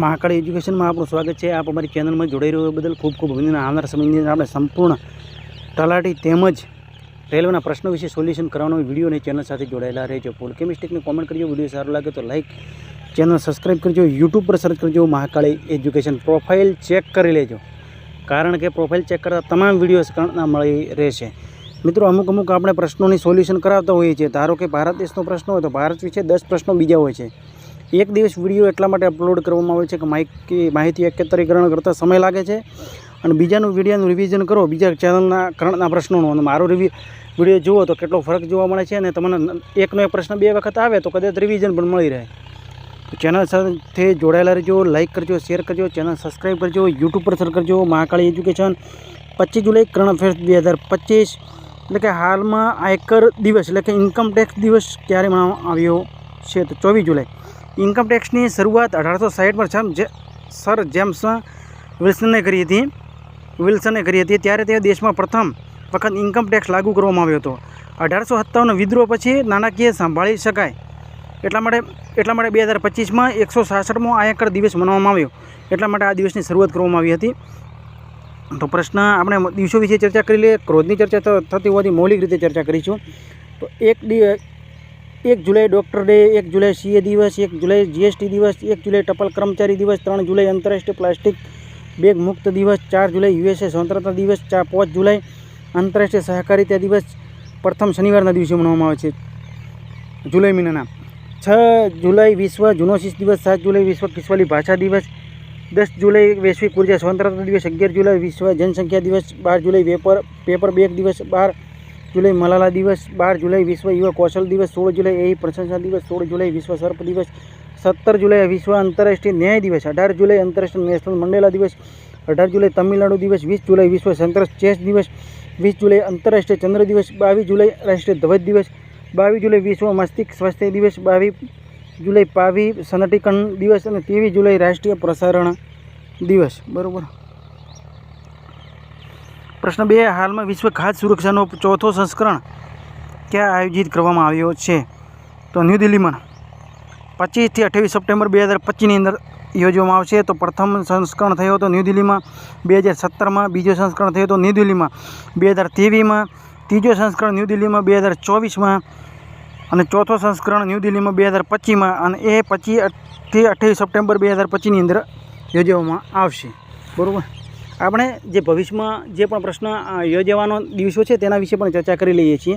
મહાકાળી એજ્યુકેશનમાં આપણું સ્વાગત છે. આપ અમારી ચેનલમાં જોડાઈ રહ્યો બદલ ખૂબ ખૂબ અભિનંદન. આવનાર સમયની આપણે સંપૂર્ણ તલાટી તેમજ રેલવેના પ્રશ્નો વિશે સોલ્યુશન કરવાનો વીડિયો અને ચેનલ સાથે જોડાયેલા રહેજો. ફૂલ કેમિસ્ટેકને કોમેન્ટ કરજો, વીડિયો સારો લાગે તો લાઇક ચેનલ સબસ્ક્રાઈબ કરજો, યુટ્યુબ પર સર્ચ કરજો, મહાકાળી એજ્યુકેશન પ્રોફાઇલ ચેક કરી લેજો. કારણ કે પ્રોફાઇલ ચેક કરતા તમામ વિડીયોઝ મળી રહેશે. મિત્રો, અમુક અમુક આપણે પ્રશ્નોની સોલ્યુશન કરાવતા હોઈએ છીએ. ધારો કે ભારત દેશનો પ્રશ્ન હોય તો ભારત વિશે દસ પ્રશ્નો બીજા હોય છે. એક દિવસ વીડિયો એટલા માટે અપલોડ કરવામાં આવે છે કે માહિતી માહિતી એકત્રીકરણ કરતાં સમય લાગે છે. અને બીજાનું વિડીયોનું રિવિઝન કરો, બીજા ચેનલના કરંટના પ્રશ્નોનું. અને મારો રિવ્યુ વીડિયો જુઓ તો કેટલો ફરક જોવા મળે છે અને તમને એકનો એક પ્રશ્ન બે વખત આવે તો કદાચ રિવિઝન પણ મળી રહે. ચેનલ સાથે જોડાયેલા રહેજો લાઇક કરજો શેર કરજો ચેનલ સબસ્ક્રાઈબ કરજો યુટ્યુબ પર સર કરજો, મહાકાળી એજ્યુકેશન પચીસ જુલાઈ કરંટ અફેર્સ બે હજાર પચીસ. એટલે કે હાલમાં આયકર દિવસ, એટલે કે ઇન્કમ ટેક્સ દિવસ ક્યારે આવ્યો છે તો ચોવીસ જુલાઈ. ઇન્કમ ટેક્સની શરૂઆત અઢારસો સાઠમાં છે. જે સર જેમ્સ વિલ્સને કરી હતી. વિલ્સને કરી હતી. ત્યારે તે દેશમાં પ્રથમ વખત ઇન્કમ ટેક્સ લાગુ કરવામાં આવ્યો હતો. અઢારસો સત્તાવનનો વિદ્રોહ પછી નાણાકીય સંભાળી શકાય. એટલા માટે એટલા માટે બે હજાર પચીસમાં એકસો સાસઠમો આયકર દિવસ મનાવવામાં આવ્યો. એટલા માટે આ દિવસની શરૂઆત કરવામાં આવી હતી. તો પ્રશ્ન આપણે દિવસો વિશે ચર્ચા કરી લઈએ. ક્રોધની ચર્ચા થતી હોવાથી મૌલિક રીતે ચર્ચા કરીશું. તો એક એક જુલાઈ ડૉક્ટર ડે, એક જુલાઈ સીએ દિવસ, એક જુલાઈ જીએસટી દિવસ, એક જુલાઈ ટપાલ કર્મચારી દિવસ, ત્રણ જુલાઈ આંતરરાષ્ટ્રીય પ્લાસ્ટિક બેગ મુક્ત દિવસ, ચાર જુલાઈ યુએસએ સ્વતંત્રતા દિવસ ચાર પાંચ જુલાઈ આંતરરાષ્ટ્રીય સહકારિતા દિવસ, પ્રથમ શનિવારના દિવસે મનાવવામાં આવે છે. જુલાઈ મહિનાના. છ જુલાઈ વિશ્વ જુનોસિસ દિવસ, સાત જુલાઈ વિશ્વ કિસ્વાલી ભાષા દિવસ, દસ જુલાઈ વૈશ્વિક ઊર્જા સ્વતંત્રતા દિવસ, અગિયાર જુલાઈ વિશ્વ જનસંખ્યા દિવસ, બાર જુલાઈ વેપર, પેપર બેગ દિવસ, બાર જુલાઈ મલાલા દિવસ, બાર જુલાઈ વિશ્વ યુવા કૌશલ દિવસ, સોળ જુલાઈ એ પ્રશંસા દિવસ, સોળ જુલાઈ વિશ્વ સર્પ દિવસ, સત્તર જુલાઈ વિશ્વ આંતરરાષ્ટ્રીય ન્યાય દિવસ, અઢાર જુલાઈ આંતરરાષ્ટ્રીય નેશનલ મંડેલા દિવસ, અઢાર જુલાઈ તમિલનાડુ દિવસ, વીસ જુલાઈ વિશ્વ સંતરસ ચેસ દિવસ, વીસ જુલાઈ આંતરરાષ્ટ્રીય ચંદ્ર દિવસ, બાવીસ જુલાઈ રાષ્ટ્રીય ધ્વજ દિવસ, બાવીસ જુલાઈ વિશ્વ મસ્તિષ્ક સ્વાસ્થ્ય દિવસ, બાવીસ જુલાઈ પાવી સનટીકરણ દિવસ અને ત્રેવીસ જુલાઈ રાષ્ટ્રીય પ્રસારણ દિવસ. બરાબર? પ્રશ્ન બે, હાલમાં વિશ્વ ખાદ્ય સુરક્ષાનો ચોથો સંસ્કરણ ક્યાં આયોજિત કરવામાં આવ્યો છે? તો ન્યૂ દિલ્હીમાં પચીસથી અઠ્યાવીસ સપ્ટેમ્બર બે હજાર પચીસની અંદર યોજવામાં આવશે. તો પ્રથમ સંસ્કરણ થયો હતો ન્યૂ દિલ્હીમાં, બે હજાર સત્તરમાં બીજો સંસ્કરણ થયો હતો ન્યૂ દિલ્હીમાં, બે હજાર ત્રેવીસમાં ત્રીજો સંસ્કરણ ન્યૂ દિલ્હીમાં, બે હજાર ચોવીસમાં અને ચોથો સંસ્કરણ ન્યૂ દિલ્હીમાં બે હજાર પચીસમાં અને એ પચીસથી અઠ્યાવીસ સપ્ટેમ્બર બે હજાર પચીસની અંદર યોજવામાં આવશે. બરાબર? આપણે જે ભવિષ્યમાં જે પણ પ્રશ્ન યોજવાનો દિવસો છે તેના વિશે પણ ચર્ચા કરી લઈએ છીએ.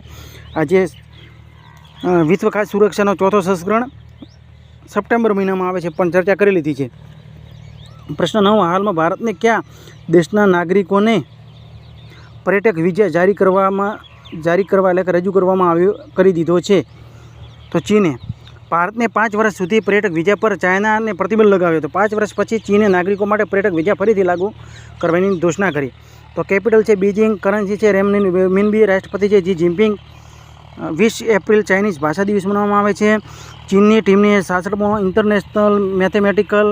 આજે વિશ્વ ખાદ્ય સુરક્ષાનો ચોથો સંસ્કરણ સપ્ટેમ્બર મહિનામાં આવે છે પણ ચર્ચા કરી લીધી છે. પ્રશ્ન નવ, હાલમાં ભારતને કયા દેશના નાગરિકોને પર્યટક વિઝા જારી કરવામાં, જારી કરવા એટલે રજૂ કરવામાં આવ્યો, કરી દીધો છે? તો ચીને ભારતને પાંચ વર્ષ સુધી પર્યટક વિઝા પર ચાઇનાને પ્રતિબંધ લગાવ્યો હતો. પાંચ વર્ષ પછી ચીને નાગરિકો માટે પર્યટક વિઝા ફરીથી લાગુ કરવાની ઘોષણા કરી. તો કેપિટલ છે બીજિંગ, કરન્સી છે રેમનિન મિનબી રાષ્ટ્રપતિ છે જી જિનપિંગ. વીસ એપ્રિલ ચાઇનીઝ ભાષા દિવસ મનાવવામાં આવે છે. ચીનની ટીમને સાસઠમો ઇન્ટરનેશનલ મેથેમેટિકલ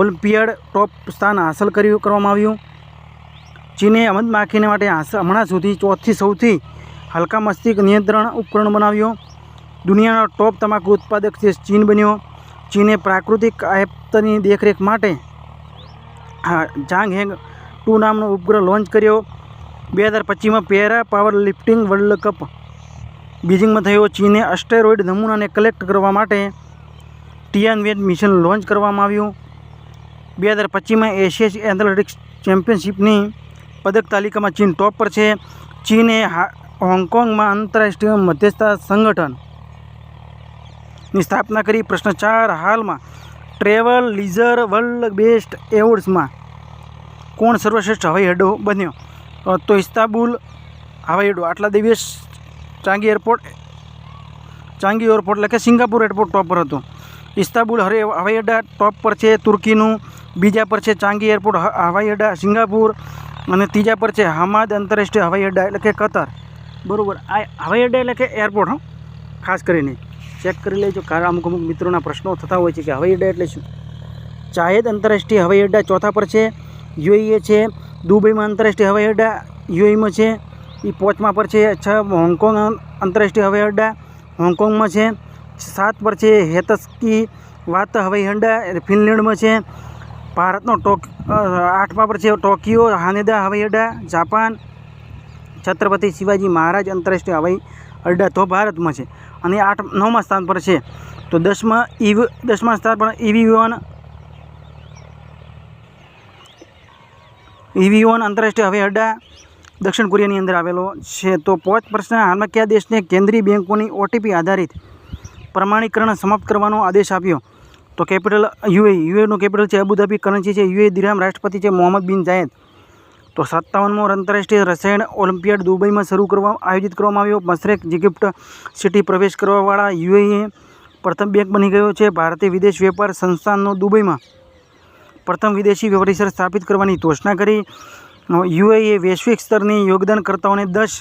ઓલિમ્પિયડ ટોપ સ્થાન હાંસલ કર્યું, કરવામાં આવ્યું. ચીને મધમાખીને માટે હમણાં સુધી ચોથી સૌથી હલકા મસ્તિષ્ક નિયંત્રણ ઉપકરણ બનાવ્યો. દુનિયાનો ટોપ તમાકુ ઉત્પાદક દેશ ચીન બન્યો. ચીને પ્રાકૃતિક આયતની દેખરેખ માટે, હા જાંગ હેંગ ટુ નામનો ઉપગ્રહ લોન્ચ કર્યો. બે હજાર પચીસમાં para power lifting world cup બીજિંગમાં થયો. ચીને અસ્ટેરોઇડ નમૂનાને કલેક્ટ કરવા માટે ટિયાનવેટ મિશન લોન્ચ કરવામાં આવ્યું. બે હજાર પચીસમાં એશિયા એથ્લેટિક્સ ચેમ્પિયનશિપની પદક તાલિકામાં ચીન ટોપ પર છે. ચીને હોંગકોંગમાં આંતરરાષ્ટ્રીય મધ્યસ્થતા સંગઠનની સ્થાપના કરી પ્રશ્ન ચાર હાલમાં ટ્રેવલ, લીઝર, વર્લ્ડ બેસ્ટ એવોર્ડ્સમાં કોણ સર્વશ્રેષ્ઠ હવાઈ અડ્ડો બન્યો? તો ઇસ્તાંબુલ હવાઈ અડ્ડો, આટલા દિવસ ચાંગી એરપોર્ટ ચાંગી એરપોર્ટ એટલે કે સિંગાપુર એરપોર્ટ ટોપ પર હતું. ઇસ્તાંબુલ હરે હવાઈ અડ્ડા ટોપ પર છે, તુર્કીનું, બીજા પર છે ચાંગી એરપોર્ટ હવાઈ અડ્ડા સિંગાપુર, અને ત્રીજા પર છે હમાદ આંતરરાષ્ટ્રીય હવાઈ અડ્ડા એટલે કે કતાર. બરાબર, આ હવાઈ અડ્ડા એટલે કે એરપોર્ટ, હં. ખાસ કરીને. ચેક કરી લેજો કારણ અમુક અમુક મિત્રોના પ્રશ્નો થતા હોય છે કે હવાઈ અડ્ડા એટલે શું? ચાહેદ આંતરરાષ્ટ્રીય હવાઈ અડ્ડા ચોથા પર છે, યુએઈએ છે, દુબઈમાં આંતરરાષ્ટ્રીય હવાઈ અડ્ડા યુએઈમાં છે એ પોચમાં પર છે, છ હોંગકોંગ આંતરરાષ્ટ્રીય હવાઈ અડ્ડા હોંગકોંગમાં છે, સાત પર છે, હેતસ્કી વાત હવાઈ અડ્ડા ફિનલેન્ડમાં છે, ભારતનો ટોક આઠમા પર છે, ટોકિયો, હાનેદા હવાઈ અડ્ડા જાપાન, છત્રપતિ શિવાજી મહારાજ આંતરરાષ્ટ્રીય હવાઈ અડ્ડા તો ભારતમાં છે. અને આઠ નવમા સ્થાન પર છે. તો દસમા ઈવ, દસમા સ્થાન પર ઇવીઓન ઇવીઓન આંતરરાષ્ટ્રીય હવાઈ અડ્ડા દક્ષિણ કોરિયાની અંદર આવેલો છે. તો પાંચ પ્રશ્ન હાલમાં કયા દેશને કેન્દ્રીય બેંકોની ઓટીપી આધારિત પ્રમાણીકરણ સમાપ્ત કરવાનો આદેશ આપ્યો? તો કેપિટલ યુએ યુએનું કેપિટલ છે અબુધાબી, કરન્સી છે યુએ દિરામ રાષ્ટ્રપતિ છે મોહમ્મદ બિન જાયદ તો સત્તાવનમો આંતરરાષ્ટ્રીય રસાયણ ઓલિમ્પિયાડ દુબઈમાં શરૂ કરવા, આયોજિત કરવામાં આવ્યો. મશરેક ગિફ્ટ સિટી પ્રવેશ કરવાવાળા યુએએ પ્રથમ બેંક બની ગયો છે. ભારતીય વિદેશ વેપાર સંસ્થાનનો દુબઈમાં પ્રથમ વિદેશી પરિસર સ્થાપિત કરવાની ઘોષણા કરી. યુએએ વૈશ્વિક સ્તરની યોગદાનકર્તાઓને દસ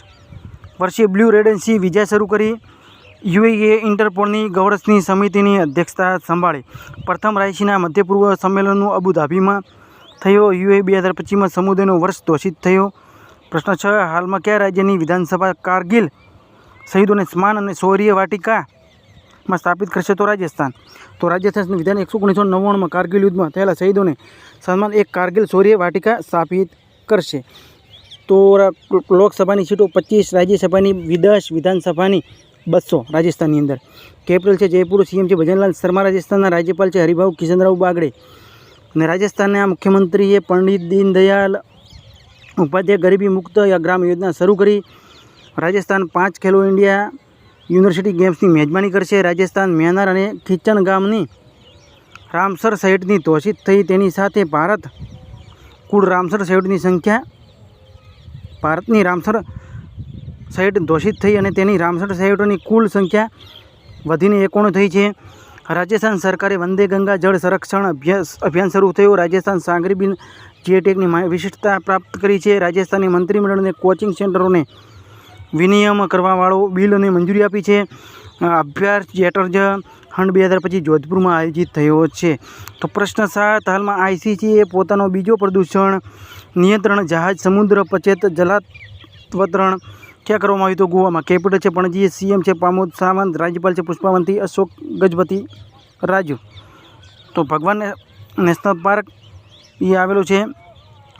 વર્ષીય બ્લુ રેડન્સી વિઝા શરૂ કરી. યુએઈએ ઇન્ટરપોલની ગૌરવની સમિતિની અધ્યક્ષતા સંભાળી. પ્રથમ રાયસીના મધ્ય પૂર્વ સંમેલનનું અબુધાબીમાં થયો. યુએ બે હજાર પચીસમાં સમુદાયનો વર્ષ ઘોષિત થયો. પ્રશ્ન છ, હાલમાં કયા રાજ્યની વિધાનસભા કારગિલ શહીદોને સ્માન અને શૌર્ય વાટિકામાં સ્થાપિત કરશે? તો રાજસ્થાન. તો રાજસ્થાન વિધાન એકસો ઓગણીસો નવ્વાણુંમાં કારગિલ યુદ્ધમાં થયેલા શહીદોને સન્માન એક કારગિલ શૌર્ય વાટિકા સ્થાપિત કરશે. તો લોકસભાની સીટો પચીસ, રાજ્યસભાની વિદશ વિધાનસભાની બસો રાજસ્થાનની અંદર. કેપિટલ છે જયપુર, સીએમ છે ભજનલાલ શર્મા રાજસ્થાનના રાજ્યપાલ છે હરિભાઉ કિશનરાવ બાગડે. અને રાજસ્થાનના મુખ્યમંત્રીએ પંડિત દીનદયાલ ઉપાધ્યાય ગરીબી મુક્ત ગ્રામ યોજના શરૂ કરી. રાજસ્થાન પાંચ ખેલો ઇન્ડિયા યુનિવર્સિટી ગેમ્સની મેજબાની કરશે. રાજસ્થાન મેનાર અને ખીચન ગામની રામસર સાઇટની તોષિત થઈ. તેની સાથે ભારત કુલ રામસર સાઇટની સંખ્યા ભારતની રામસર સાઇટ દોષિત થઈ અને તેની રામસર સાઇટોની કુલ સંખ્યા વધીને એકોણ થઈ છે. રાજસ્થાન સરકારે વંદે ગંગા જળ સંરક્ષણ અભિયાન શરૂ થયું. રાજસ્થાન સાગરી બિન જીએટેકની વિશિષ્ટતા પ્રાપ્ત કરી છે. રાજસ્થાનની મંત્રીમંડળને કોચિંગ સેન્ટરોને વિનિયમ કરવાવાળો બિલને મંજૂરી આપી છે. અભ્યાસ ચેટર્જ હંડ બે હજાર પચીસ જોધપુરમાં આયોજિત થયો છે. તો પ્રશ્ન સાત, હાલમાં આઈસીસીએ પોતાનો બીજો પ્રદૂષણ નિયંત્રણ જહાજ સમુદ્ર પચેત જલાવતરણ ક્યાં કરવામાં આવ્યું તો ગોવામાં કેપિટલ છે પણજી, સીએમ છે પ્રમોદ સાવંત, રાજ્યપાલ છે પુષ્પાવંતી, અશોક ગજપતિ, રાજુ. તો ભગવાન નેશનલ પાર્ક એ આવેલું છે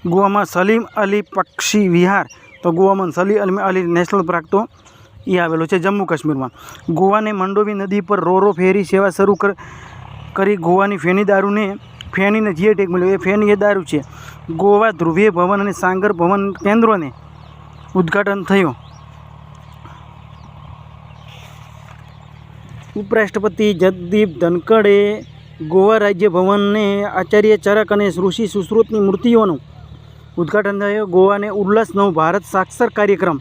ગોવામાં સલીમ અલી પક્ષી વિહાર. તો ગોવામાં સલીમ અલી નેશનલ પાર્ક તો એ આવેલો છે જમ્મુ કાશ્મીરમાં. ગોવાને મંડોવી નદી પર રોરો ફેરી સેવા શરૂ કર ગોવાની ફેની દારૂને, ફેનીને જીએટેક મળ્યો એ ફેની એ દારૂ છે. ગોવા ધ્રુવીય ભવન અને સાંગર ભવન કેન્દ્રોને ઉદ્ઘાટન થયું. ઉપરાષ્ટ્રપતિ જગદીપ ધનકડે ગોવા રાજ્ય ભવનને આચાર્ય ચરક અને ઋષિ સુશ્રુતની મૂર્તિઓનું ઉદ્ઘાટન થયું. ગોવાને ઉલ્લાસ નવ ભારત સાક્ષર કાર્યક્રમ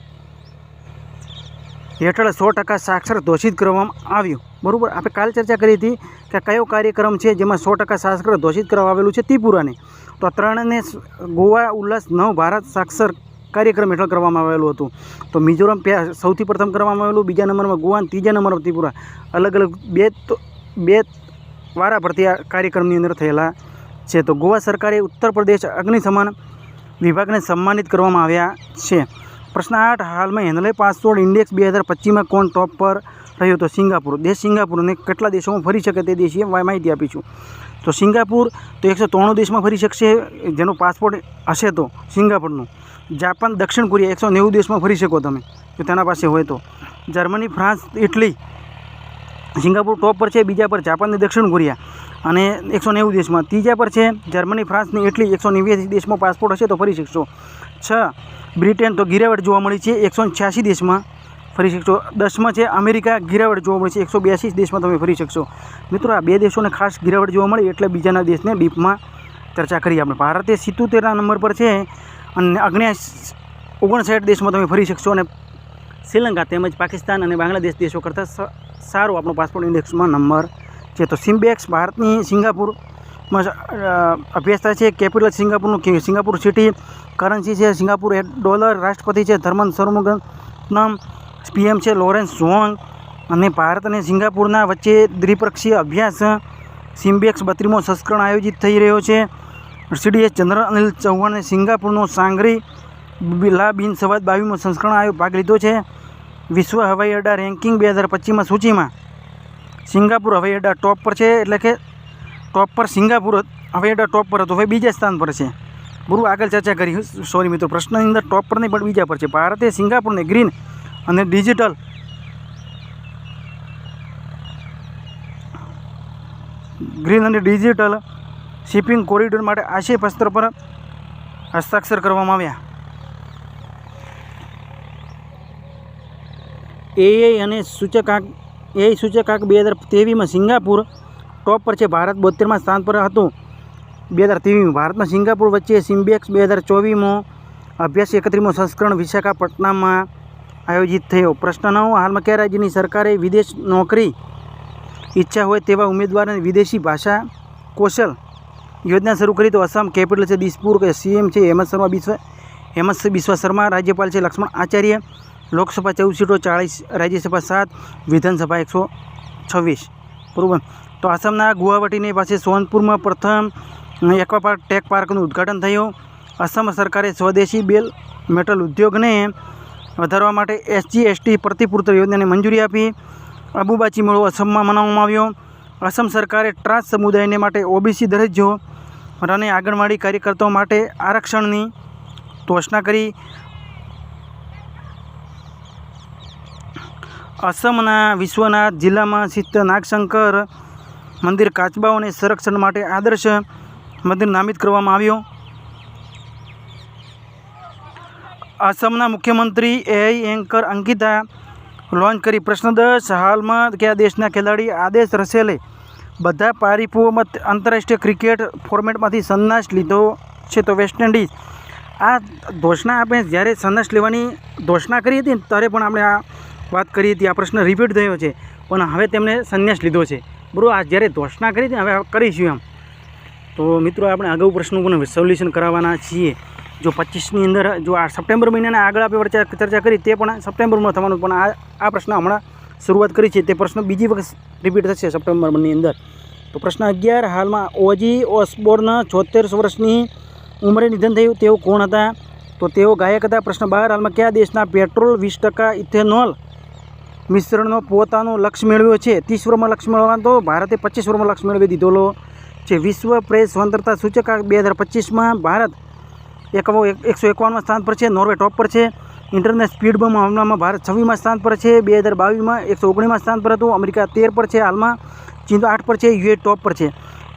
હેઠળ સો ટકા સાક્ષર ઘોષિત કરવામાં આવ્યું. બરાબર? આપણે કાલ ચર્ચા કરી હતી કે કયો કાર્યક્રમ છે જેમાં સો ટકા સાક્ષર ઘોષિત કરવામાં આવેલું છે ત્રિપુરાને. તો ત્રણને ગોવા ઉલ્લાસ નવ ભારત સાક્ષર કાર્યક્રમ હેઠળ કરવામાં આવેલું હતું. તો મિઝોરમ સૌથી પ્રથમ કરવામાં આવેલું, બીજા નંબરમાં ગોવા, ત્રીજા નંબરમાં ત્રિપુરા. અલગ અલગ બે તો, બે વારા પરથી આ કાર્યક્રમની અંદર થયેલા છે. તો ગોવા સરકારે ઉત્તર પ્રદેશ અગ્નિશમન વિભાગને સન્માનિત કરવામાં આવ્યા છે. પ્રશ્ન આઠ, હાલમાં હેન્ડલે પાસપોર્ટ ઇન્ડેક્સ બે હજાર પચીસમાં કોણ ટોપ પર રહ્યો તો સિંગાપુર. દેશ સિંગાપુરને કેટલા દેશોમાં ફરી શકે તે દેશીએ માહિતી આપીશું. તો સિંગાપુર તો એકસો ત્રાણું દેશમાં ફરી શકશે, જેનો પાસપોર્ટ હશે તો સિંગાપુરનું. જાપાન, દક્ષિણ કોરિયા એકસો નેવું દેશમાં ફરી શકો તમે, જો તેના પાસે હોય તો. Germany, France, Italy Singapore top પર છે, બીજા પર જાપાન ને દક્ષિણ કોરિયા. અને એકસો નેવું દેશમાં. ત્રીજા પર છે, જર્મની, ફ્રાન્સ ને ઇટલી એકસો નેવ્યાસી દેશમાં પાસપોર્ટ હશે તો ફરી શકશો. છ, બ્રિટેન તો ગિરાવટ જોવા મળી છે, એકસો છ્યાસી દેશમાં ફરી શકશો. દસમાં છે અમેરિકા ગિરાવટ જોવા મળે છે. એકસો બ્યાસી દેશમાં તમે ફરી શકશો. મિત્રો, આ બે દેશોને ખાસ ગિરાવટ જોવા મળી, એટલે બીજાના દેશને ડીપમાં ચર્ચા કરી આપણે. ભારતે સિત્તોતેરના નંબર પર છે અને અગ્ન્ય ઓગણસાઠ દેશમાં તમે ફરી શકશો અને શ્રીલંકા તેમજ પાકિસ્તાન અને બાંગ્લાદેશ દેશો કરતાં સારો આપણો પાસપોર્ટ ઇન્ડેક્સમાં નંબર છે. તો સિમ્બેક્સ ભારતની સિંગાપુરમાં અભ્યાસતા છે. કેપિટલ સિંગાપુરનું સિંગાપુર સિટી કરન્સી છે. સિંગાપુર ડોલર રાષ્ટ્રપતિ છે. ધર્મન સરમુગનમ પીએમ છે લોરેન્સ ઝોંગ અને ભારત અને સિંગાપુરના વચ્ચે દ્વિપક્ષીય અભ્યાસ સિમ્બેક્સ બત્રીમો સંસ્કરણ આયોજિત થઈ રહ્યો છે. સીડીએસ જનરલ અનિલ ચૌહાણે સિંગાપુરનો સાંગરી લા બિન સવાદ બાવીમો સંસ્કરણ આયો ભાગ લીધો છે. વિશ્વ હવાઈ અડ્ડા રેન્કિંગ બે હજાર પચીસમાં સૂચિમાં. સિંગાપુર હવાઈ અડ્ડા ટોપ પર છે એટલે કે ટોપ પર સિંગાપુર હવાઈ અડ્ડા ટોપ પર હતો. હવે બીજા સ્થાન પર છે. બરું આગળ ચર્ચા કરી. સોરી મિત્રો, પ્રશ્નની અંદર ટોપ પર નહીં, પણ બીજા પર છે. ભારતે સિંગાપુરને ગ્રીન અને ડિજિટલ. ગ્રીન અને ડિજિટલ શિપિંગ કોરિડોર માટે આશય પર હસ્તાક્ષર કરવામાં આવ્યા. એઆઈ અને સૂચકાંક એ સૂચકાંક બે હજાર ત્રેવીસમાં સિંગાપુર ટોપ પર છે. ભારત બોતેરમાં સ્થાન પર હતું. બે હજાર ત્રેવીસમાં ભારતમાં સિંગાપુર વચ્ચે સિમ્બેક્સ બે હજાર ચોવીસમાં અભ્યાસ એકત્રીમો સંસ્કરણ વિશાખાપટ્ટનમમાં આયોજિત થયો. પ્રશ્ન નવ હાલમાં કયા રાજ્યની સરકારે વિદેશ નોકરી ઈચ્છા હોય તેવા ઉમેદવારોને વિદેશી ભાષા કૌશલ યોજના શરૂ કરી તો અસમ કેપિટલ છે દિસપુર, કે સીએમ છે હેમંત શર્મા બિસ્વા હેમંત બિસ્વા શર્મા, રાજ્યપાલ છે લક્ષ્મણ આચાર્ય, લોકસભા ચૌદ સીટો ચાળીસ, રાજ્યસભા સાત, વિધાનસભા એકસો છવ્વીસ. બરાબર તો આસામના ગુવાહાટીની પાસે સોનપુરમાં પ્રથમ એક્વાપાર્ક ટેક પાર્કનું ઉદ્ઘાટન થયું. અસમ સરકારે સ્વદેશી બેલ મેટલ ઉદ્યોગને વધારવા માટે એસજી, એસટી પ્રતિપૂર્તિ યોજનાને મંજૂરી આપી. અબુબાચી મેળો અસમમાં મનાવવામાં આવ્યો. અસમ સરકારે ટ્રાન્સ સમુદાયને માટે ઓબીસી દરજ્જો અને આંગણવાડી કાર્યકર્તાઓ માટે આરક્ષણની ઘોષણા કરી. અસમના વિશ્વનાથ જિલ્લામાં સ્થિત નાગશંકર મંદિર કાચબાઓને સંરક્ષણ માટે આદર્શ મંદિર નામિત કરવામાં આવ્યું. આસામના મુખ્યમંત્રી એઆઈ એન્કર અંકિતા લોન્ચ કરી. પ્રશ્ન દસ, હાલમાં કયા દેશના ખેલાડી આદેશ રસેલે બધા પારીપોમાં આંતરરાષ્ટ્રીય ક્રિકેટ ફોર્મેટમાંથી સંન્યાસ લીધો છે તો વેસ્ટ ઇન્ડિઝ? આ ઘોષણા આપણે જ્યારે સંન્યાસ લેવાની ઘોષણા કરી હતી ત્યારે પણ આપણે આ વાત કરી હતી. આ પ્રશ્ન રિપીટ થયો છે. પણ હવે તેમણે સંન્યાસ લીધો છે. બરાબર, આ જ્યારે ઘોષણા કરી હતી હવે કરીશું એમ. તો મિત્રો, આપણે અગાઉ પ્રશ્નો પણ સોલ્યુશન કરાવવાના છીએ. જો પચીસની અંદર, જો આ સપ્ટેમ્બર મહિનાના આગળ આપણે ચર્ચા કરી તે પણ સપ્ટેમ્બરમાં થવાનું, પણ આ આ પ્રશ્ન હમણાં શરૂઆત કરી છે. તે પ્રશ્ન બીજી વખત રિપીટ થશે સપ્ટેમ્બરની અંદર. તો પ્રશ્ન અગિયાર, હાલમાં ઓજી ઓસબોર્ન છોતેર વર્ષની ઉંમરે નિધન થયું, તેઓ કોણ હતા? તો તેઓ ગાયક હતા. પ્રશ્ન બાર, હાલમાં કયા દેશના પેટ્રોલ વીસ ટકા ઇથેનોલ મિશ્રણનો પોતાનો લક્ષ્ય મેળવ્યો છે? ત્રીસ વર્ષમાં લક્ષ્ય મેળવવાનો તો ભારતે પચીસ વર્ષમાં લક્ષ્ય મેળવી દીધેલો છે. વિશ્વ પ્રેસ સ્વતંત્રતા સૂચકાંક બે હજાર પચીસમાં ભારત એકવો એકસો એકાવનમાં સ્થાન પર છે. નોર્વે ટોપ પર છે. ઇન્ટરનેટ સ્પીડ બમ હમણાંમાં ભારત છવ્વીસમાં સ્થાન પર છે. બે હજાર બાવીસમાં એકસો ઓગણીસમાં સ્થાન પર હતું. અમેરિકા તેર પર છે. હાલમાં ચીન આઠ પર છે. યુએ ટોપ પર છે.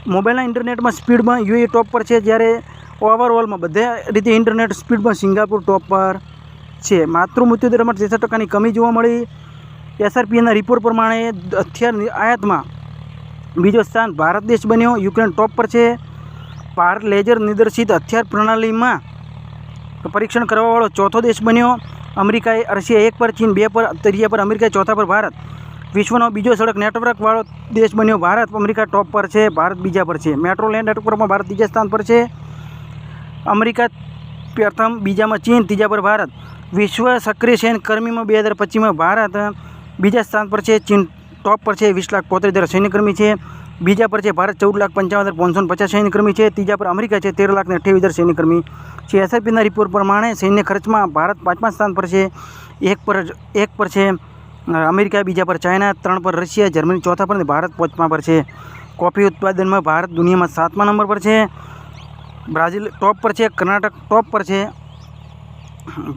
મોબાઈલના ઇન્ટરનેટમાં સ્પીડમાં યુએ ટોપ પર છે. જ્યારે ઓવરઓલમાં બધા રીતે ઇન્ટરનેટ સ્પીડમાં સિંગાપુર ટોપ પર છે. માતૃ મૃત્યુ દરમાં ત્રેસઠ ટકાની કમી જોવા મળી. એસઆરપીના રિપોર્ટ પ્રમાણે હથિયાર આયાતમાં બીજો સ્થાન ભારત દેશ બન્યો. યુક્રેન ટોપ પર છે. ભારત લેજર નિર્દેશિત હથિયાર પ્રણાલીમાં પરીક્ષણ કરવાવાળો ચોથો દેશ બન્યો. અમેરિકાએ રશિયા એક પર, ચીન બે પર, ત્રીજા પર, અમેરિકા ચોથા પર, ભારત વિશ્વનો બીજો સડક નેટવર્કવાળો દેશ બન્યો. ભારત અમેરિકા ટોપ પર છે, ભારત બીજા પર છે. મેટ્રો લેન્ડ નેટવર્કમાં ભારત ત્રીજા સ્થાન પર છે. અમેરિકા પ્રથમ, બીજામાં ચીન, ત્રીજા પર ભારત. વિશ્વ સક્રિય સૈન્ય કર્મીમાં બે હજાર પચીસમાં ભારત બીજા સ્થાન પર છે. ચીન ટોપ પર છે, વીસ લાખ પોત્રીસ હજાર સૈન્યકર્મી છે. બીજા પર છે, ભારત ચૌદ લાખ પંચાવન હજાર પાંચસો પચાસ સૈન્યકર્મી છે, ત્રીજા પર અમેરિકા છે, તેર લાખ અઠ્યાવીસ હજાર સૈન્યકર્મી છે. એસઆઈપીના રિપોર્ટ પ્રમાણે સૈન્ય ખર્ચમાં ભારત પાંચમા સ્થાન પર છે, એક પર એક પર છે, અમેરિકા બીજા પર, ચાઇના ત્રણ પર, રશિયા, જર્મની ચોથા પર અને ભારત પાંચમા પર છે. કોફી ઉત્પાદનમાં ભારત દુનિયામાં સાતમા નંબર પર છે. બ્રાઝિલ ટોપ પર છે, કર્ણાટક ટોપ પર છે.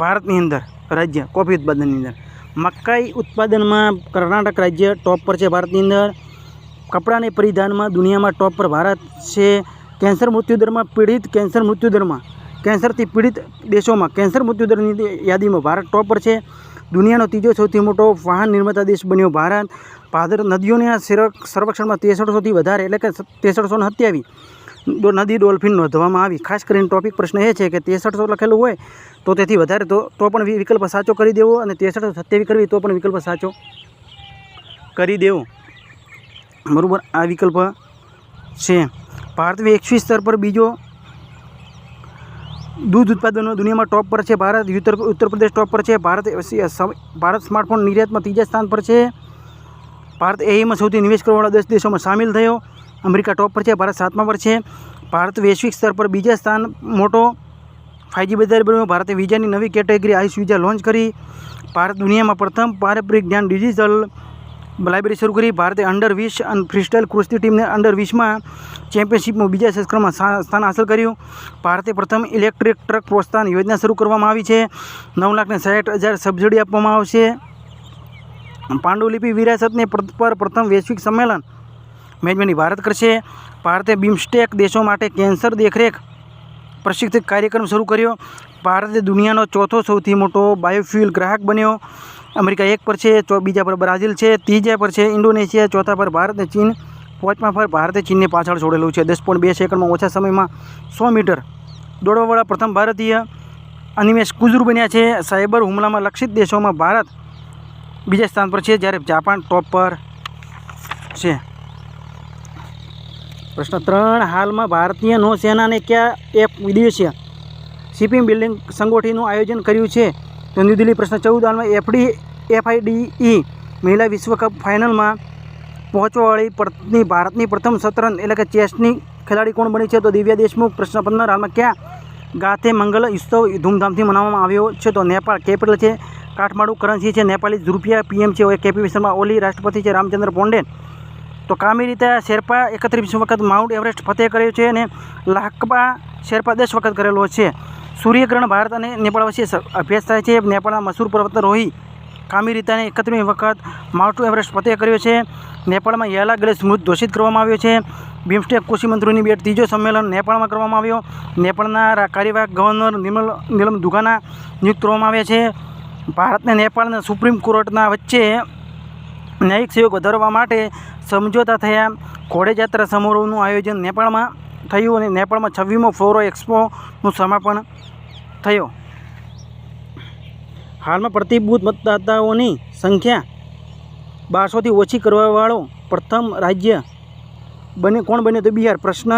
ભારતની અંદર રાજ્ય કોફી ઉત્પાદનની અંદર. મકાઈ ઉત્પાદનમાં કર્ણાટક રાજ્ય ટોપ પર છે ભારતની અંદર. કપડાને પરિધાનમાં દુનિયામાં ટોપ પર ભારત છે. કેન્સર મૃત્યુદરમાં પીડિત કેન્સર મૃત્યુદરમાં. કેન્સરથી પીડિત દેશોમાં કેન્સર મૃત્યુદરની યાદીમાં ભારત ટોપ પર છે. દુનિયાનો ત્રીજો સૌથી મોટો વાહન નિર્માતા દેશ બન્યો ભારત. ભાદર નદીઓના સંર- સંરક્ષણમાં ત્રેસઠસોથી વધારે એટલે કે ત્રેસઠસો સત્યાવીસ નદી ડોલ્ફિન નોંધવામાં આવી. ખાસ કરીને ટોપિક પ્રશ્ન એ છે કે ત્રેસઠસો લખેલું હોય તો તેથી વધારે તો તો પણ વિકલ્પ સાચો કરી દેવો અને ત્રેસઠસો સત્યાવીસ કરવી તો પણ વિકલ્પ સાચો કરી દેવો. બરાબર, આ વિકલ્પ છે. ભારત વૈશ્વિક સ્તર પર બીજો દૂધ ઉત્પાદનો દુનિયામાં ટોપ પર છે. ભારત, ઉત્તર ઉત્તર ટોપ પર છે. ભારત ભારત સ્માર્ટફોન નિર્યાતમાં ત્રીજા સ્થાન પર છે. ભારત એમાં સૌથી નિવેશ કરવાવાળા દસ દેશોમાં સામેલ થયો. અમેરિકા ટોપ પર છે. ભારત સાતમા પર છે. ભારત વૈશ્વિક સ્તર પર બીજા સ્થાન મોટો ફાઇવજી બજાર બન્યો. ભારતે વિઝાની નવી કેટેગરી આયુષ વિઝા લોન્ચ કરી. ભારત દુનિયામાં પ્રથમ પારંપરિક જ્ઞાન ડિજિટલ લાઇબ્રેરી શરૂ કરી. ભારતે અંડર વીસ અને ફ્રીસ્ટાઇલ કુસ્તી ટીમને અંડર વીસમાં ચેમ્પિયનશિપમાં બીજા સંસ્કરણમાં સ્થાન હાંસલ કર્યું. ભારતે પ્રથમ ઇલેક્ટ્રિક ટ્રક પ્રોત્સાહન યોજના શરૂ કરવામાં આવી છે. નવ લાખને સાઠ હજાર સબસિડી આપવામાં આવશે. પાંડુલિપિ વિરાસતને પર પ્રથમ વૈશ્વિક સંમેલન મેજબાની ભારત કરશે. ભારતે બિમસ્ટેક દેશો માટે કેન્સર દેખરેખ પ્રશિક્ષિત કાર્યક્રમ શરૂ કર્યો. ભારતે દુનિયાનો ચોથો સૌથી મોટો બાયોફ્યુલ ગ્રાહક બન્યો. અમેરિકા એક પર છે બીજા પર બ્રાઝિલ છે, ત્રીજા પર છે, ઇન્ડોનેશિયા, ચોથા પર ભારત ચીન, પાંચમા પર ભારતે ચીનને પાછળ છોડેલું છે. દસ પોઈન્ટ બે સેકન્ડમાં ઓછા સમયમાં સો મીટર દોડવાવાળા પ્રથમ ભારતીય અનિમેશ કુજરુ બન્યા છે. સાયબર હુમલામાં લક્ષિત દેશોમાં ભારત બીજા સ્થાન પર છે, જ્યારે જાપાન ટોપ પર છે. પ્રશ્ન ત્રણ, હાલમાં ભારતીય નૌસેનાને કયા એક વિદેશીય શિપિંગ બિલ્ડિંગ સંગોઠીનું આયોજન કર્યું છે? તો ન્યૂ દિલ્હી પ્રશ્ન ચૌદ, હાલમાં એફડી એફઆઈડીઈ મહિલા વિશ્વકપ ફાઇનલમાં પહોંચવાવાળી પ્રથમની ભારતની પ્રથમ શતરંજ એટલે કે ચેસની ખેલાડી કોણ બની છે તો દિવ્યા દેશમુખ પ્રશ્ન પંદર હાલમાં ક્યાં? ગાતે મંગલ ઉત્સવ ધૂમધામથી મનાવવામાં આવ્યો છે તો નેપાળ કેપિટલ છે, કાઠમાડું કરન્સી છે, નેપાળી રૂપિયા પીએમ છે કેપી શર્મા ઓલી રાષ્ટ્રપતિ છે રામચંદ્ર પોંડે. તો કામી રીતે શેરપા એકત્રીસ વખત માઉન્ટ એવરેસ્ટ ફતેહ કર્યો છે અને લાકપા શેરપા દસ વખત કરેલો છે. સૂર્યગ્રહણ ભારત અને નેપાળ વચ્ચે અભ્યાસ થાય છે. નેપાળના મસૂર પર્વતારોહી કામિરીતાને એકત્રમી વખત માઉન્ટ એવરેસ્ટ ફતેહ કર્યો છે. નેપાળમાં યાલા ગળે મૃત ઘોષિત કરવામાં આવ્યો છે. બિમસ્ટેક કૃષિ મંત્રીની બે ત્રીજો સંમેલન નેપાળમાં કરવામાં આવ્યો. નેપાળના કાર્યવાહક ગવર્નર નિર્મલ નિલમ દુગાના નિયુક્ત કરવામાં આવ્યા છે. ભારતને નેપાળના સુપ્રીમ કોર્ટના વચ્ચે ન્યાયિક સહયોગ વધારવા માટે સમજોતા થયા. ઘોડેયાત્રા સમારોહનું આયોજન નેપાળમાં થયું અને નેપાળમાં છવ્વીમો ફ્લોરો એક્સપોનું સમાપન થયો. હાલમાં પ્રતિભૂત મતદાતાઓની સંખ્યા બારસોથી ઓછી કરવાવાળો પ્રથમ રાજ્ય બને, કોણ બન્યો તો બિહાર? પ્રશ્ન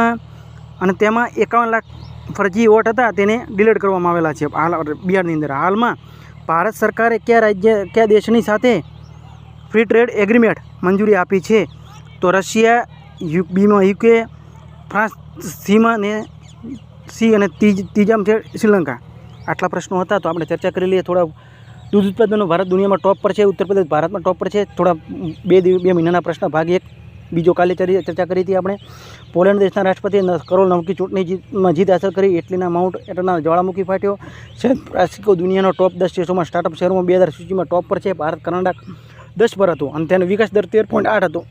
અને તેમાં એકાવન લાખ ફરજી વોટ હતા, તેને ડિલીટ કરવામાં આવેલા છે. હાલ, બિહારની અંદર. હાલમાં ભારત સરકારે કયા રાજ્ય, કયા દેશની સાથે ફ્રી ટ્રેડ એગ્રીમેન્ટ મંજૂરી આપી છે? તો રશિયા, યુ, બીમાં યુકે ફ્રાન્સ સીમાં ને સી અને ત્રીજ ત્રીજામાં છે શ્રીલંકા. આટલા પ્રશ્નો હતા, તો આપણે ચર્ચા કરી લઈએ થોડા દૂધ ઉત્પાદનો ભારત દુનિયામાં ટોપ પર છે ઉત્તર પ્રદેશ ભારતમાં ટોપ પર છે. થોડા બે દિવ, બે મહિનાના પ્રશ્ન, ભાગ એક. બીજો કાલે ચરી- ચર્ચા કરી હતી આપણે. પોલેન્ડ દેશના રાષ્ટ્રપતિએ કરોડ નમકી ચૂંટણી જીતમાં જીત હાંસલ કરી. એટલીના માઉન્ટ એટના જ્વાળામુખી ફાટ્યો. સેન ફ્રાન્સિસ્કો દુનિયાનો ટોપ દસ દેશોમાં સ્ટાર્ટઅપ શહેરોમાં બે હજાર સૂચિમાં ટોપ પર છે. ભારત કર્ણાટક દસ પર હતું. અને તેનો વિકાસ દર તેર પોઈન્ટ આઠ હતો.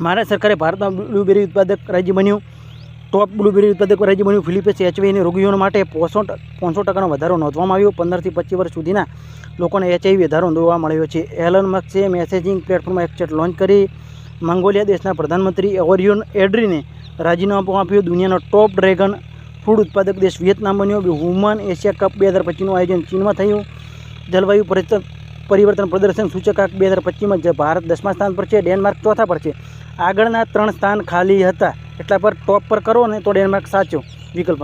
મહારાષ્ટ્ર સરકારે ભારતમાં બ્લુબેરી ઉત્પાદક રાજ્ય બન્યું. ટોપ બ્લુબેરી ઉત્પાદક રાજ્ય બન્યું. ફિલિપીન્સ એચઆઈવી રોગીઓના માટે પોસઠ પાંચસો ટકાનો વધારો નોંધવામાં આવ્યો. પંદરથી પચીસ વર્ષ સુધીના લોકોને એચઆઈવી વધારો નોંધવા મળ્યો છે. એલન મક્સે મેસેજિંગ પ્લેટફોર્મ એક્સેટ લોન્ચ કરી. મંગોલિયા દેશના પ્રધાનમંત્રી ઓરિયોન એડ્રીને રાજીનામું આપ્યું. દુનિયાનો ટોપ ડ્રેગન ફૂડ ઉત્પાદક દેશ વિયેતનામ બન્યો. વુમન એશિયા કપ બે હજાર પચીસનું આયોજન ચીનમાં થયું. જલવાયુ પરિવર્તન પ્રદર્શન સૂચકાંક બે હજાર પચીસમાં ભારત દસમા સ્થાન પર છે. ડેનમાર્ક ચોથા પર છે. આગળના ત્રણ સ્થાન ખાલી હતા. એટલા પર ટોપ પર કરો ને તો ડેનમાર્ક સાચો વિકલ્પ.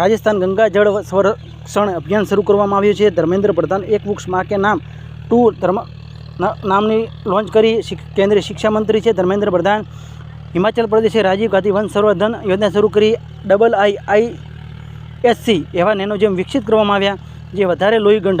રાજસ્થાન ગંગા જળ સંરક્ષણ અભિયાન શરૂ કરવામાં આવ્યું છે. ધર્મેન્દ્ર પ્રધાન એક વૃક્ષમાં નામ ટુ ધર્મ નામની લોન્ચ કરી કેન્દ્રીય શિક્ષા મંત્રી છે. ધર્મેન્દ્ર પ્રધાન હિમાચલ પ્રદેશે રાજીવ ગાંધી વન સંવર્ધન યોજના શરૂ કરી ડબલ આઈ આઈ એસસી એવા નેનો જેમ વિકસિત કરવામાં આવ્યા, જે વધારે લોહી ગંઠા